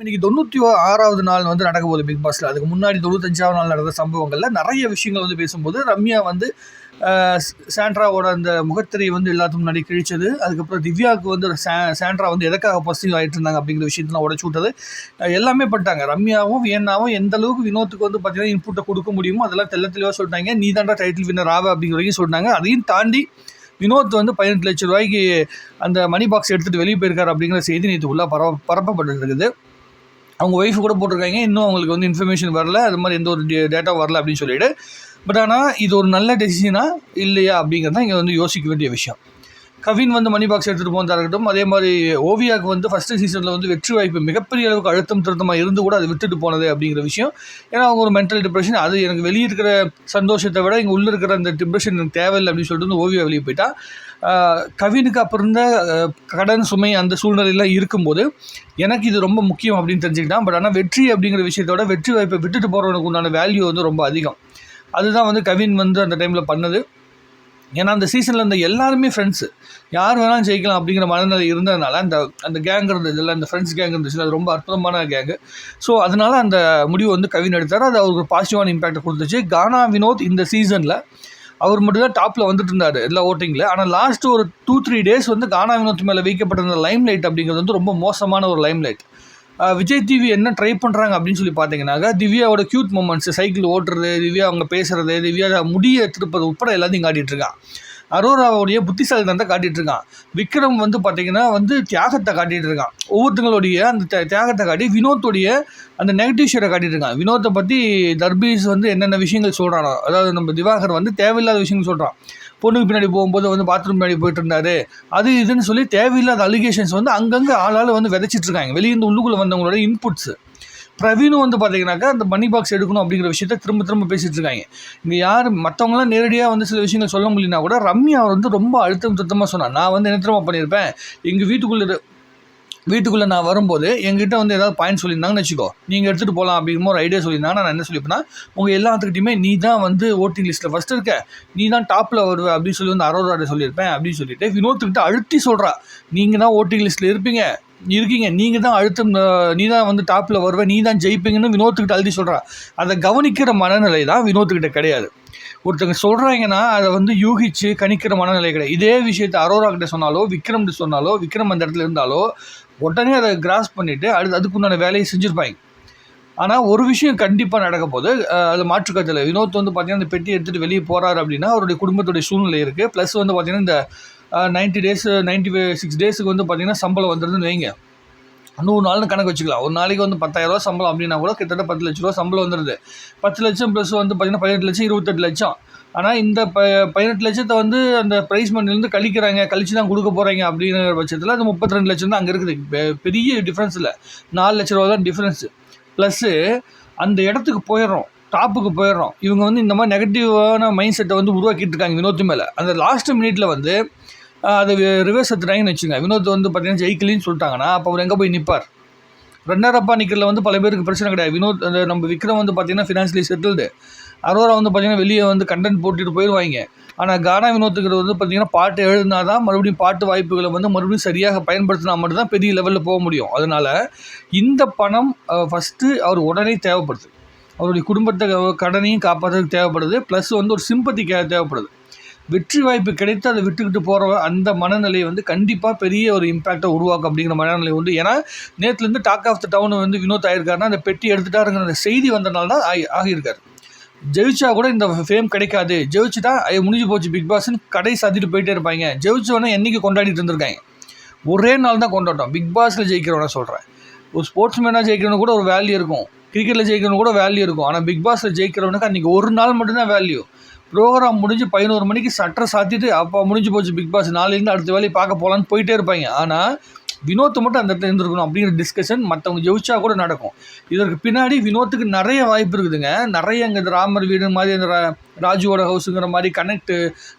இன்னைக்கு தொண்ணூற்றி ஆறாவது நாள் வந்து நடக்க போகுது பிக் பாஸில் அதுக்கு முன்னாடி தொண்ணூத்தஞ்சாவது நாள் நடந்த சம்பவங்களில் நிறைய விஷயங்கள் வந்து பேசும்போது ரம்யா வந்து சாண்ட்ராவோட அந்த முகத்திரை வந்து எல்லாத்துக்கும் முன்னாடி கிழிச்சது. அதுக்கப்புறம் திவ்யாவுக்கு வந்து சாண்ட்ரா வந்து எதுக்காக பர்சீவ் ஆகிட்டு இருந்தாங்க அப்படிங்கிற விஷயத்தெல்லாம் உடச்சு விட்டது. எல்லாமே பண்ணிட்டாங்க. ரம்யாவும் வியன்னாவும் எந்த அளவுக்கு வினோத்துக்கு வந்து பார்த்தீங்கன்னா இன்புட்டை கொடுக்க முடியுமோ அதெல்லாம் தெல்ல தெளிவாக சொல்லிட்டாங்க. நீ தாண்டா டைட்டில் வின்னர் ஆவ அப்படிங்கிற வரைக்கும் சொன்னாங்க அதையும் தாண்டி வினோத் வந்து பதினெட்டு லட்சம் ரூபாய்க்கு அந்த மணி பாக்ஸ் எடுத்துகிட்டு வெளியே போயிருக்காரு அப்படிங்கிற செய்தி நேற்று உள்ளே பரவ பரப்பப்பட்டு இருக்குது. அவங்க ஒய்ஃப் கூட போட்டிருக்காங்க. இன்னும் அவங்களுக்கு வந்து இன்ஃபர்மேஷன் வரல. அது மாதிரி எந்த ஒரு டேட்டா வரல அப்படின்னு சொல்லிட்டு. பட் ஆனால் இது ஒரு நல்ல டெசிஷனா இல்லையா அப்படிங்கிறது தான் இங்கே வந்து யோசிக்க வேண்டிய விஷயம். கவின் வந்து மணி பாக்ஸ் எடுத்துகிட்டு போனதாக இருக்கட்டும் அதே மாதிரி ஓவியாவுக்கு வந்து ஃபஸ்ட்டு சீசனில் வந்து வெற்றி வாய்ப்பு மிகப்பெரிய அளவுக்கு அழுத்தம் திருத்தமாக இருந்து கூட அதை விட்டுட்டு போனது அப்படிங்கிற விஷயம். ஏன்னா அவங்க ஒரு மென்டல் டிப்ரெஷன் அது எனக்கு வெளியே இருக்கிற சந்தோஷத்தை விட இங்கே உள்ளே இருக்கிற அந்த டிப்ரெஷன் எனக்கு தேவையில்லை அப்படின்னு சொல்லிட்டு வந்து ஓவியா வெளியே போயிட்டா. கவினுக்கு அப்புறம் இருந்த கடன் சுமை அந்த சூழ்நிலையெல்லாம் இருக்கும்போது எனக்கு இது ரொம்ப முக்கியம் அப்படின்னு தெரிஞ்சுக்கிட்டான். பட் ஆனால் வெற்றி அப்படிங்கிற விஷயத்தோட வெற்றி வாய்ப்பை விட்டுட்டு போகிறவனுக்கு உண்டான வேல்யூ வந்து ரொம்ப அதிகம். அதுதான் வந்து கவின் வந்து அந்த டைமில் பண்ணது. ஏன்னா அந்த சீசனில் இருந்த எல்லாருமே ஃப்ரெண்ட்ஸு யார் வேணாலும் ஜெயிக்கலாம் அப்படிங்கிற மனநிலை இருந்ததுனால அந்த அந்த கேங் இருந்ததில்ல அந்த ஃப்ரெண்ட்ஸ் கேங் இருந்துச்சு அது ரொம்ப அற்புதமான கேங்கு ஸோ அதனால அந்த முடிவு வந்து கவின் எடுத்தார். அது அவருக்கு பாசிட்டிவான இம்பேக்ட் கொடுத்துச்சு. கானா வினோத் இந்த சீசனில் அவர் மட்டும்தான் டாப்பில் வந்துட்டு இருந்தார் எல்லா ஓட்டிங்கில் ஆனால் லாஸ்ட் ஒரு டூ த்ரீ டேஸ் வந்து கானா வினோத் மேலே வைக்கப்பட்டிருந்த லைம் லைட் அப்படிங்கிறது வந்து ரொம்ப மோசமான ஒரு லைம் லைட் விஜய் டிவி என்ன ட்ரை பண்ணுறாங்க அப்படின்னு சொல்லி பார்த்தீங்கன்னாக்கா திவ்யாவோட க்யூட் மூமெண்ட்ஸ் சைக்கிள் ஓட்டுறது திவ்யா அவங்க பேசுறது திவ்யா முடிய திருப்பது உட்பட எல்லாத்தையும் காட்டிகிட்ருக்கான் அரோராவுடைய புத்திசாலித்தனத்தை காட்டிட்டு இருக்கான் விக்ரம் வந்து பார்த்தீங்கன்னா வந்து தியாகத்தை காட்டிகிட்டு இருக்கான் ஒவ்வொருத்தங்களுடைய அந்த தியாகத்தை காட்டி வினோத்துடைய அந்த நெகட்டிவ் ஷேரை காட்டிட்டு இருக்கான் வினோத்தை பற்றி தர்பீஸ் வந்து என்னென்ன விஷயங்கள் சொல்கிறானோ அதாவது நம்ம திவாகர் வந்து தேவையில்லாத விஷயங்கள் சொல்கிறான் பொண்ணுக்கு பின்னாடி போகும்போது வந்து பாத்ரூம் பின்னாடி போயிட்டு இருந்தாரு அது இதுன்னு சொல்லி தேவையில்லாத அலிகேஷன்ஸ் வந்து அங்கங்கே ஆளால் வந்து விதைச்சிட்டு இருக்காங்க வெளியிருந்து உள்ளுக்குள்ளே வந்தவங்களோட இன்புட்ஸ் பிரவீனும் வந்து பார்த்தீங்கன்னாக்கா அந்த மணி பாக்ஸ் எடுக்கணும் அப்படிங்கிற விஷயத்த திரும்ப திரும்ப பேசிகிட்டு இருக்காங்க இங்கே யார் மற்றவங்களாம் நேரடியாக வந்து சில விஷயங்கள் சொல்ல முடியலனா கூட ரம்யா வந்து ரொம்ப அழுத்தம் திருத்தமாக சொன்னான் நான் வந்து என்ன திரும்ப பண்ணியிருப்பேன் எங்கள் வீட்டுக்குள்ளே வீட்டுக்குள்ளே நான் வரும்போது எங்கிட்ட வந்து ஏதாவது பாயிண்ட் சொல்லியிருந்தாங்கன்னு வச்சுக்கோ. நீங்கள் எடுத்துகிட்டு போகலாம் அப்படிங்கிற ஒரு ஐடியா சொல்லியிருந்தாங்க நான் என்ன சொல்லியிருப்பேன்னா உங்கள் எல்லாத்துக்கிட்டையுமே நீ தான் வந்து ஓட்டிங் லிஸ்ட்டில் ஃபஸ்ட் இருக்க. நீ தான் டாப்பில் வருவ அப்படின்னு சொல்லி வந்து அரோராட்ட சொல்லியிருப்பேன் அப்படின்னு சொல்லிட்டு வினோத்துக்கிட்ட அழுத்தி சொல்கிறா நீங்கள் தான் ஓட்டிங் லிஸ்ட்டில் இருப்பீங்க. இருக்கீங்க. நீங்கள் தான் அழுத்தம் நீ தான் வந்து டாப்பில் வருவ. நீ தான் ஜெயிப்பீங்கன்னு வினோத்துக்கிட்ட அழுத்தி சொல்கிறா அதை கவனிக்கிற மனநிலை தான் வினோத்துக்கிட்ட கிடையாது. ஒருத்தங்க சொல்கிறாங்கன்னா அதை வந்து யூகிச்சு கணிக்கிற மனநிலை கிடையாது. இதே விஷயத்தை அரோரா கிட்ட சொன்னாலோ விக்ரம் சொன்னாலோ விக்ரம் அந்த இடத்துல இருந்தாலோ உடனே அதை கிராஸ் பண்ணிவிட்டு அடுத்து அதுக்குண்டான வேலையை செஞ்சுருப்பாங்க. ஆனால் ஒரு விஷயம் கண்டிப்பாக நடக்க போது அது மாற்றுக்கத்தில் வினோத் வந்து பார்த்திங்கன்னா இந்த பெட்டி எடுத்துகிட்டு வெளியே போகிறாரு அப்படின்னா அவருடைய குடும்பத்துடைய சூழ்நிலை இருக்குது ப்ளஸ் வந்து பார்த்திங்கன்னா இந்த நைன்ட்டி டேஸ் நைன்ட்டி சிக்ஸ் டேஸுக்கு வந்து பார்த்தீங்கன்னா சம்பளம் வந்துடுதுன்னு வைங்க. நூறு நாள்னு கணக்கு வச்சுக்கலாம். ஒரு நாளைக்கு வந்து பத்தாயிரரூவா சம்பளம் அப்படின்னா கூட கிட்டத்தட்ட பத்து லட்ச ரூபா சம்பளம் வந்துடுது பத்து லட்சம் ப்ளஸ் வந்து பார்த்தீங்கன்னா பதினெட்டு லட்சம் இருபத்தெட்டு லட்சம். ஆனால் இந்த ப பதினெட்டு லட்சத்தை வந்து அந்த ப்ரைஸ் மணிலேருந்து கழிக்கிறாங்க கழிச்சு தான் கொடுக்க போகிறாங்க அப்படிங்கிற பட்சத்தில் அது முப்பத்தி ரெண்டு லட்சம் தான் அங்கே இருக்குது. பெரிய டிஃப்ரென்ஸ் இல்லை. நாலு லட்ச ரூபா தான் டிஃப்ரென்ஸு ப்ளஸ்ஸு அந்த இடத்துக்கு போயிடுறோம். டாப்புக்கு போயிடுறோம். இவங்க வந்து இந்த மாதிரி நெகட்டிவான மைண்ட் செட்டை வந்து உருவாக்கிட்டு இருக்காங்க வினோத் மேலே. அந்த லாஸ்ட் மினிட்ல வந்து அதை ரிவர்ஸ் எடுத்துட்டாங்கன்னு வச்சுங்க வினோத் வந்து பார்த்தீங்கன்னா ஜெயிக்கலின்னு சொல்லிட்டாங்கன்னா அப்போ அவர் எங்கே போய் நிற்பார் ரன்னர் அப்பா நிற்கிறதுல வந்து பல பேருக்கு பிரச்சனை கிடையாது. வினோத் அந்த நம்ம விக்ரம் வந்து பார்த்தீங்கன்னா ஃபினான்ஷியலி செட்டில்டு அரோரா வந்து பார்த்தீங்கன்னா வெளியே வந்து கண்டென்ட் போட்டுட்டு போயிடுவாங்க ஆனால் கானா வினோத்துக்கிறது வந்து பார்த்தீங்கன்னா பாட்டு எழுதினா தான் மறுபடியும் பாட்டு வாய்ப்புகளை வந்து மறுபடியும் சரியாக பயன்படுத்தினா மட்டும்தான் பெரிய லெவலில் போக முடியும். அதனால் இந்த பணம் ஃபஸ்ட்டு அவர் உடனே தேவைப்படுது. அவருடைய குடும்பத்தை கடனையும் காப்பாற்றுறதுக்கு தேவைப்படுது. ப்ளஸ் வந்து ஒரு சிம்பத்தி தேவைப்படுது. வெற்றி வாய்ப்பு கிடைத்து அதை விட்டுக்கிட்டு போகிற அந்த மனநிலை வந்து கண்டிப்பாக பெரிய ஒரு இம்பேக்டை உருவாக்கும் அப்படிங்கிற மனநிலை உண்டு. ஏன்னா நேற்றுலேருந்து டாக் ஆஃப் த டவுன் வந்து வினோத் ஆகியிருக்காருன்னா அந்த பெட்டி எடுத்துட்டாருங்கிற அந்த செய்தி வந்தனால தான் ஆகி ஆகியிருக்காரு. ஜெயிச்சா கூட இந்த ஃபேம் கிடைக்காது. ஜெயிச்சுட்டா அது முடிஞ்சு போச்சு பிக் பாஸ்ன்னு கடை சாத்திட்டு போயிட்டே இருப்பாங்க. ஜெயிச்சவனே என்னைக்கு கொண்டாடிட்டு இருந்திருக்காங்க? ஒரே நாள் தான் கொண்டாட்டம். பிக் பாஸில் ஜெயிக்கிறவன சொல்கிறேன் ஒரு ஸ்போர்ட்ஸ் மேனாக ஜெயிக்கிறவனுக்கு கூட ஒரு வேல்யூ இருக்கும். கிரிக்கெட்டில் ஜெயிக்கிறவனுக்கு கூட வேல்யூ இருக்கும். ஆனால் பிக் பாஸில் ஜெயிக்கிறவனுக்கு அன்றைக்கி ஒரு நாள் மட்டும்தான் வேல்யூ ப்ரோக்ராம் முடிஞ்சு பதினோரு மணிக்கு சட்டரை சாத்திட்டு அப்போ முடிஞ்சு போச்சு பிக் பாஸ் நாளையிலேருந்து அடுத்த வேலையை பார்க்க போகலான்னு போயிட்டே இருப்பாங்க. ஆனால் வினோத் மட்டும் அந்த இடத்துல இருந்திருக்கணும் அப்படிங்கிற டிஸ்கஷன் மற்றவங்க ஜெயிச்சா கூட நடக்கும். இதற்கு பின்னாடி வினோத்துக்கு நிறைய வாய்ப்பு இருக்குதுங்க. நிறைய இங்கே இந்த ராமர் வீடு மாதிரி இந்த ராஜுவோட ஹவுஸுங்கிற மாதிரி கனெக்ட்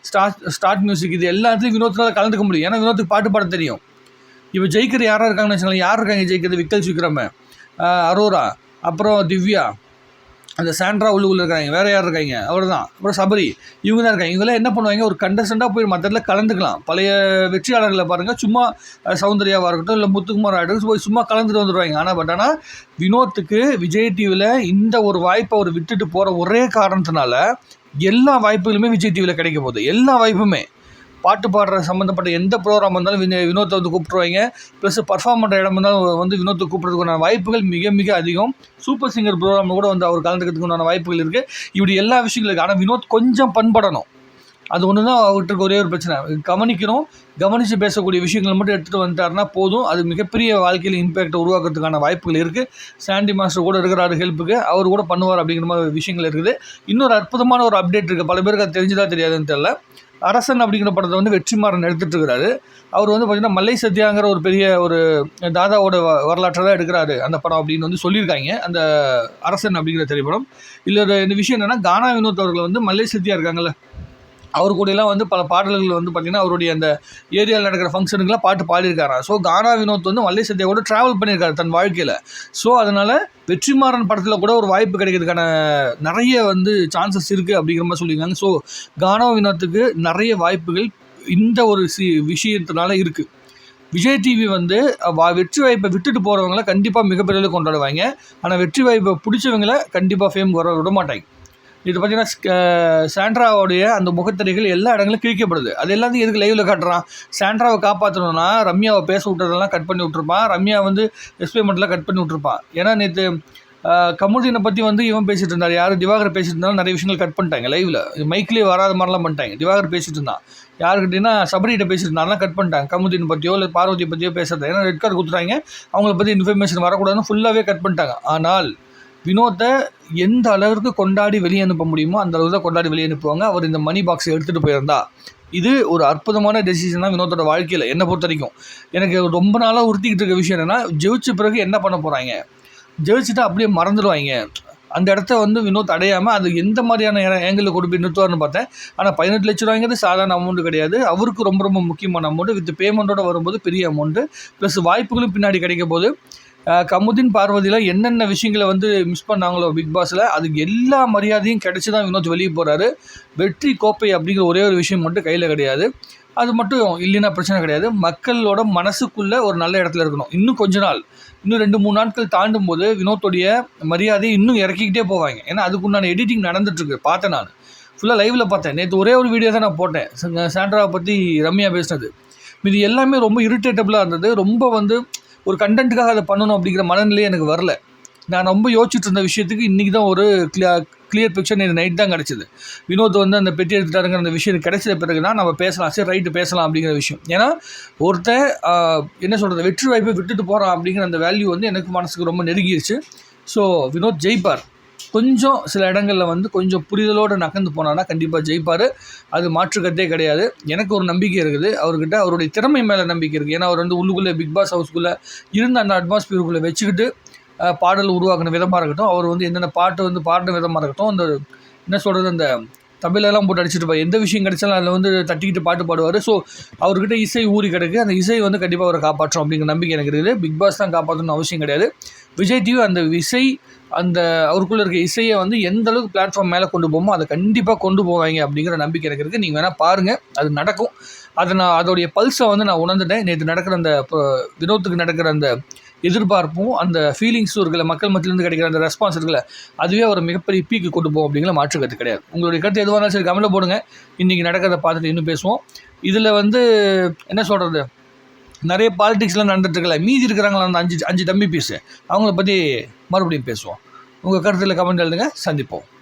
ஸ்டார்ட் ஸ்டார்ட் மியூசிக் இது எல்லாத்துலையும் வினோத்தினால் கலந்துக்க முடியும். ஏன்னா வினோத்துக்கு பாட்டு பாட தெரியும். இப்போ ஜெயிக்கிற யாராக இருக்காங்கன்னு வச்சுக்கலாம் யார் இருக்காங்க ஜெயிக்கிறது? விக்கல் விக்ரம அரோரா அப்புறம் திவ்யா அந்த சாண்ட்ரா உள்ளுக்குள்ள இருக்காங்க வேறு யார் இருக்காங்க? அவர் தான் அப்புறம் சபரி இவங்க தான் இருக்காங்க. இவங்களாம் என்ன பண்ணுவாங்க? ஒரு கண்டஸ்டண்டாக போய் மற்றத்தில் இடத்துல கலந்துக்கலாம். பழைய வெற்றியாளர்களை பாருங்கள் சும்மா சௌந்தர்யாவாக இருக்கட்டும் இல்லை முத்துக்குமார் ஆகட்டும் போய் சும்மா கலந்துட்டு வந்துடுவாங்க ஆனால் பட் ஆனால் வினோத்துக்கு விஜய் டிவியில் இந்த ஒரு வாய்ப்பை அவர் விட்டுட்டு போகிற ஒரே காரணத்தினால எல்லா வாய்ப்புகளுமே விஜய் டிவியில் கிடைக்க போகுது. எல்லா வாய்ப்புமே. பாட்டு பாடுற சம்மந்தப்பட்ட எந்த ப்ரோக்ராம் இருந்தாலும் வினோ வினோத்தை வந்து கூப்பிட்ருவாங்க ப்ளஸ் பர்ஃபார்ம் பண்ணுற இடம் இருந்தாலும் வந்து வினோத்தை கூப்பிட்றதுக்கான வாய்ப்புகள் மிக மிக அதிகம். சூப்பர் சிங்கர் ப்ரோக்ராமில் கூட வந்து அவர் கலந்துக்கிறதுக்கான வாய்ப்புகள் இருக்குது இப்படி எல்லா விஷயங்களும் இருக்குது ஆனால் வினோத் கொஞ்சம் பண்படணும். அது ஒன்று தான் அவர்கிட்ட ஒரே ஒரு பிரச்சனை. கவனிக்கணும். கவனித்து பேசக்கூடிய விஷயங்களை மட்டும் எடுத்துகிட்டு வந்துட்டாருன்னா போதும். அது மிகப்பெரிய வாழ்க்கையில் இம்பேக்டை உருவாக்குறதுக்கான வாய்ப்புகள் இருக்குது சாண்டி மாஸ்டர் கூட இருக்கிறாரு ஹெல்ப்புக்கு அவர் கூட பண்ணுவார் அப்படிங்கிற மாதிரி விஷயங்கள் இருக்குது. இன்னொரு அற்புதமான ஒரு அப்டேட் இருக்குது பல பேருக்கு அது தெரிஞ்சுதான் தெரியாதுன்னு தெரில அரசன் அப்படிங்கிற படத்தை வந்து வெற்றிமாறன் எடுத்துட்டு இருக்கிறாரு. அவர் வந்து பார்த்திங்கன்னா மல்லை சத்யாங்கிற ஒரு பெரிய ஒரு தாதாவோட வ- வரலாற்றை தான் எடுக்கிறாரு அந்த படம் அப்படின்னு வந்து சொல்லியிருக்காங்க. அந்த அரசன் அப்படிங்கிற திரைப்படம். இல்லை இந்த விஷயம் என்னென்னா கானா வினோத் அவர்கள் வந்து மல்லை சத்யா இருக்காங்கல்ல அவர் கூடலாம் வந்து பல பாடல்கள் வந்து பார்த்திங்கன்னா அவருடைய அந்த ஏரியாவில் நடக்கிற ஃபங்க்ஷனுக்குலாம் பாட்டு பாடியிருக்காராம் ஸோ கானா வினோத் வந்து மல்லை சத்யா கூட ட்ராவல் பண்ணியிருக்காரு தன் வாழ்க்கையில். ஸோ அதனால் வெற்றிமாறன் படத்தில் கூட ஒரு வாய்ப்பு கிடைக்கிறதுக்கான நிறைய வந்து சான்சஸ் இருக்குது அப்படிங்கிற மாதிரி சொல்லியிருக்காங்க. ஸோ கானா வினோத்துக்கு நிறைய வாய்ப்புகள் இந்த ஒரு சி விஷயத்தினால இருக்குது விஜய் டிவி வந்து வா வெற்றி வாய்ப்பை விட்டுட்டு போகிறவங்கள கண்டிப்பாக மிகப்பெரிய கொண்டாடுவாங்க. ஆனால் வெற்றி வாய்ப்பை பிடிச்சவங்கள கண்டிப்பாக ஃபேம் வர விட மாட்டாங்க இது பார்த்தீங்கன்னா சாண்ட்ராவோடைய அந்த முகத்திரைகள் எல்லா இடங்களும் கிழிக்கப்படுது. அது எல்லாத்தையும் எதுக்கு லைவில் காட்டுறான்? சாண்ட்ராவை காப்பாற்றணும்னா ரம்யாவை பேச விட்டதெல்லாம் கட் பண்ணி விட்ருப்பான் ரம்யா வந்து எக்ஸ்பெரிமெண்ட்லாம் கட் பண்ணி விட்ருப்பான் ஏன்னா நேற்று கமுதினை பற்றி வந்து இவன் பேசிகிட்டு இருந்தார் யார்? திவாகர் பேசிட்டு இருந்தாலும் நிறைய விஷயங்கள் கட் பண்ணிட்டாங்க லைவில் மைக்லேயே வராத மாதிரிலாம் பண்ணிட்டாங்க. திவாகர் பேசிட்டு இருந்தான். யாருக்கிட்டேன்னா சபரிகிட்ட பேசிட்டு இருந்தாலும் கட் பண்ணிட்டாங்க. கமுதினை பற்றியோ இல்லை பார்வதி பற்றியோ பேசுறது. ஏன்னா ரெட் கார்டு கொடுத்துட்டாங்க. அவங்கள பற்றி இன்ஃபர்மேஷன் வரக்கூடாதுன்னு ஃபுல்லாகவே கட் பண்ணிட்டாங்க. ஆனால் வினோத்தை எந்த அளவுக்கு கொண்டாடி வெளியே அனுப்ப முடியுமோ அந்த அளவுக்கு தான் கொண்டாடி வெளியே அனுப்புவாங்க. அவர் இந்த மணி பாக்ஸை எடுத்துகிட்டு போயிருந்தா. இது ஒரு அற்புதமான டெசிஷன் தான் வினோத்தோட வாழ்க்கையில் என்னை பொறுத்த வரைக்கும். எனக்கு ரொம்ப நாளாக உறுத்திக்கிட்டு இருக்க விஷயம் என்னென்னா ஜெயிச்ச பிறகு என்ன பண்ண போகிறாங்க ஜெயிச்சுட்டு அப்படியே மறந்துடுவாங்க. அந்த இடத்த வந்து வினோத் அடையாமல் அது எந்த மாதிரியான ஏங்கிளில் கொண்டு போய் நிறுத்துவார்னு பார்த்தேன். ஆனால் பதினெட்டு லட்ச ரூபாய்ங்கிறது சாதாரண அமௌண்ட் கிடையாது. அவருக்கு ரொம்ப ரொம்ப முக்கியமான அமௌண்ட் வித் பேமெண்ட்டோட வரும்போது பெரிய அமௌண்ட்டு ப்ளஸ் வாய்ப்புகளும் பின்னாடி கிடைக்கும் போது கமுதின் பார்வதியில் என்னென்ன விஷயங்களை வந்து மிஸ் பண்ணாங்களோ பிக் பாஸில் அதுக்கு எல்லா மரியாதையும் கிடச்சி தான் வினோத் வெளியே போகிறாரு வெற்றி கோப்பை அப்படிங்கிற ஒரே ஒரு விஷயம் மட்டும் கையில் கிடையாது. அது மட்டும் இல்லைன்னா பிரச்சனை கிடையாது. மக்களோட மனசுக்குள்ளே ஒரு நல்ல இடத்துல இருக்கணும். இன்னும் கொஞ்ச நாள் இன்னும் ரெண்டு மூணு நாட்கள் தாண்டும் போது வினோத்துடைய மரியாதையை இன்னும் இறக்கிக்கிட்டே போவாங்க. ஏன்னா அதுக்குண்டான எடிட்டிங் நடந்துட்டுருக்கு பார்த்தேன் நான். ஃபுல்லாக லைவில் பார்த்தேன். நேற்று ஒரே ஒரு வீடியோ தான் நான் போட்டேன். சாண்ட்ராவை பற்றி ரம்யா பேசினது. இது எல்லாமே ரொம்ப இரிட்டேட்டபுளாக இருந்தது. ரொம்ப வந்து ஒரு கண்டென்ட்டுக்காக அதை பண்ணணும் அப்படிங்கிற மனநிலையே எனக்கு வரல. நான் ரொம்ப யோசிச்சுட்டு இருந்த விஷயத்துக்கு இன்றைக்கி தான் ஒரு கிளியா கிளியர் பிக்சர் நேற்று நைட் தான் கிடச்சிது. வினோத் வந்து அந்த பெட்டி எடுத்துட்டாருங்கிற அந்த விஷயம் கிடைச்ச பிறகு தான் நம்ம பேசலாம் சரி ரைட்டு பேசலாம் அப்படிங்கிற விஷயம். ஏன்னா ஒருத்தன் என்ன சொல்கிறது வெற்றி வாய்ப்பை விட்டுட்டு போகிறான் அப்படிங்கிற அந்த வேல்யூ வந்து எனக்கு மனசுக்கு ரொம்ப நெருங்கிடுச்சு ஸோ வினோத் ஜெயிப்பார். கொஞ்சம் சில இடங்களில் வந்து கொஞ்சம் புரிதலோடு நகர்ந்து போனான்னா கண்டிப்பாக ஜெயிப்பார். அது மாற்றுக்கத்தே கிடையாது. எனக்கு ஒரு நம்பிக்கை இருக்குது. அவர்கிட்ட அவருடைய திறமை மேலே நம்பிக்கை இருக்குது ஏன்னா அவர் வந்து உள்ளுக்குள்ளே பிக் பாஸ் ஹவுஸ்க்குள்ளே இருந்த அந்த அட்மாஸ்பியருக்குள்ளே வச்சுக்கிட்டு பாடல் உருவாக்கின விதமாக இருக்கட்டும் அவர் வந்து என்னென்ன பாட்டு வந்து பாடின விதமாக இருக்கட்டும் அந்த என்ன சொல்கிறது அந்த தமிழெல்லாம் போட்டு அடிச்சுட்டு எந்த விஷயம் கிடைச்சாலும் அதில் வந்து தட்டிக்கிட்டு பாட்டு பாடுவார். ஸோ அவர்கிட்ட இசை ஊறி கிடக்கு. அந்த இசை வந்து கண்டிப்பாக அவரை காப்பாற்றும் அப்படிங்கிற நம்பிக்கை எனக்கு இருக்குது. பிக் பாஸ் தான் காப்பாற்றணும்னு அவசியம் கிடையாது. விஜய் டிவி அந்த இசை அந்த அவருக்குள்ளே இருக்க இசையை வந்து எந்த அளவுக்கு பிளாட்ஃபார்ம் மேலே கொண்டு போமோ அதை கண்டிப்பாக கொண்டு போவாங்க அப்படிங்கிற நம்பிக்கை எனக்கு இருக்குது நீங்கள் வேணால் பாருங்கள் அது நடக்கும். அதை நான் அதோடைய பல்ஸை வந்து நான் உணர்ந்துட்டேன். நேற்று நடக்கிற அந்த இப்போ வினோத்துக்கு நடக்கிற அந்த எதிர்பார்ப்பும் அந்த ஃபீலிங்ஸும் இருக்குல்ல மக்கள் மத்தியிலேருந்து கிடைக்கிற அந்த ரெஸ்பான்ஸ் இருக்குல்ல அதுவே ஒரு மிகப்பெரிய பீக்கு கொண்டு போகும் அப்படிங்கிற மாற்று கருத்து கிடையாது. உங்களுடைய கருத்து எதுவாக இருந்தாலும் சரி கமெண்ட்டில் போடுங்க. இன்றைக்கி நடக்கிறத பார்த்துட்டு இன்னும் பேசுவோம். இதில் வந்து என்ன சொல்கிறது நிறைய பாலிடிக்ஸ்லாம் நடந்துட்டுருக்கல. மீதி இருக்கிறாங்களா அந்த அஞ்சு அஞ்சு தம்பி பீஸு அவங்கள பற்றி மறுபடியும் பேசுவோம். உங்கள் கருத்தில் கமெண்ட் எழுதுங்க. சந்திப்போம்.